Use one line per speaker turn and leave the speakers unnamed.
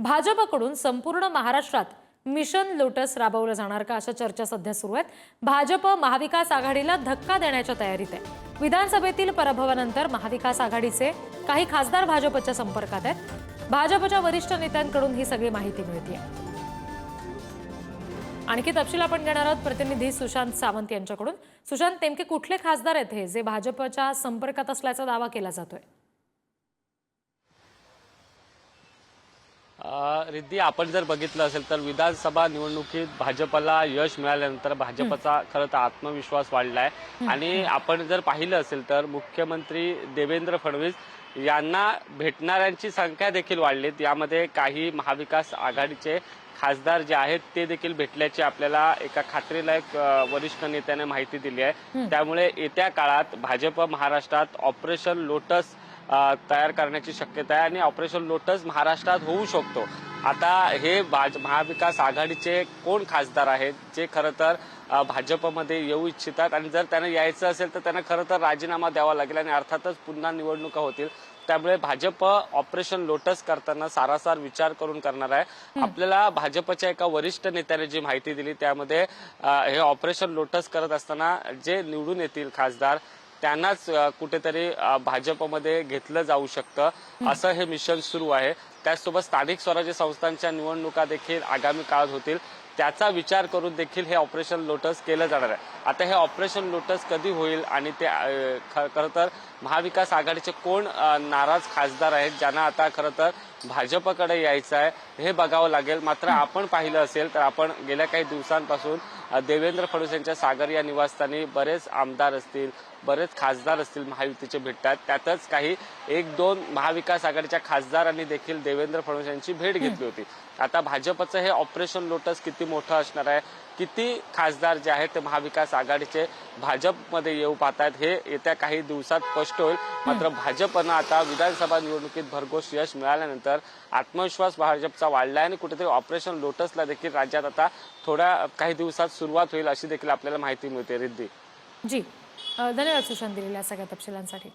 भाजपकडून संपूर्ण महाराष्ट्रात मिशन लोटस राबवलं जाणार का? अशा चर्चा सध्या सुरू आहेत. भाजप महाविकास आघाडीला धक्का देण्याच्या तयारीत आहे. विधानसभेतील पराभवानंतर महाविकास आघाडीचे काही खासदार भाजपच्या संपर्कात आहेत. भाजपच्या वरिष्ठ नेत्यांकडून ही सगळी माहिती मिळते आणखी तपशील आपण घेणार आहोत. प्रतिनिधी सुशांत सावंत यांच्याकडून. सुशांत नेमके कुठले खासदार आहेत हे? जे भाजपच्या संपर्कात असल्याचा दावा केला जातोय.
रिद्धी आपण जर बघितलं असेल तर विधानसभा निवडणुकीत भाजपला यश मिळाल्यानंतर भाजपचा खरं तर आत्मविश्वास वाढलाय. आणि आपण जर पाहिलं असेल तर मुख्यमंत्री देवेंद्र फडणवीस यांना भेटणाऱ्यांची संख्या देखील वाढलीत. यामध्ये काही महाविकास आघाडीचे खासदार जे आहेत ते देखील भेटल्याची आपल्याला एका खात्रीलायक वरिष्ठ नेत्याने माहिती दिली आहे. त्यामुळे येत्या काळात भाजप महाराष्ट्रात ऑपरेशन लोटस तयार करण्याची शक्यता आहे आणि ऑपरेशन लोटस महाराष्ट्रात होऊ शकतो. आता हे भाज महाविकास आघाडीचे कोण खासदार आहेत? जे खरं तर भाजपमध्ये येऊ इच्छितात आणि जर त्यांना यायचं असेल तर त्यांना खरं तर राजीनामा द्यावा लागेल आणि अर्थातच पुन्हा निवडणुका होतील. त्यामुळे भाजप ऑपरेशन लोटस करताना सारासार विचार करून करणार आहे. आपल्याला भाजपच्या एका वरिष्ठ नेत्याने जी माहिती दिली त्यामध्ये हे ऑपरेशन लोटस करत असताना जे निवडून येतील खासदार त्यांनाच कुठेतरी भाजपमध्ये घेतलं जाऊ शकतं. असं हे मिशन सुरू आहे. त्याचसोबत स्थानिक स्वराज्य संस्थांच्या निवडणुका देखील आगामी काळात होतील. त्याचा विचार करून देखील हे ऑपरेशन लोटस केलं जाणार आहे. आता हे ऑपरेशन लोटस कधी होईल आणि ते खरं तर महाविकास आघाडीचे कोण नाराज खासदार आहेत ज्यांना आता खरं तर भाजपकडे यायचं आहे हे बघावं लागेल. मात्र आपण पाहिलं असेल तर आपण गेल्या काही दिवसांपासून देवेंद्र फडणवीस यांच्या सागर या निवासस्थानी बरेच आमदार असतील बरेच खासदार असतील महायुतीचे भेटतात. त्यातच काही एक दोन महाविकास आघाडीच्या खासदारांनी देखील देवेंद्र फडणवीस यांची भेट घेतली होती. आता भाजपचं हे ऑपरेशन लोटस किती मोठं असणार आहे? किती खासदार जे आहेत ते महाविकास आघाडीचे भाजपमध्ये येऊ पाहतायत हे येत्या काही दिवसात स्पष्ट होईल. मात्र भाजपनं आता विधानसभा निवडणुकीत भरघोस यश मिळाल्यानंतर आत्मविश्वास भाजपचा वाढलाय आणि कुठेतरी ऑपरेशन लोटसला देखील राज्यात आता थोड्या काही दिवसात सुरुवात होईल अशी देखील आपल्याला माहिती मिळते. रिद्धी.
जी. धन्यवाद सुशांत दिलेल्या सगळ्या तपशिलांसाठी.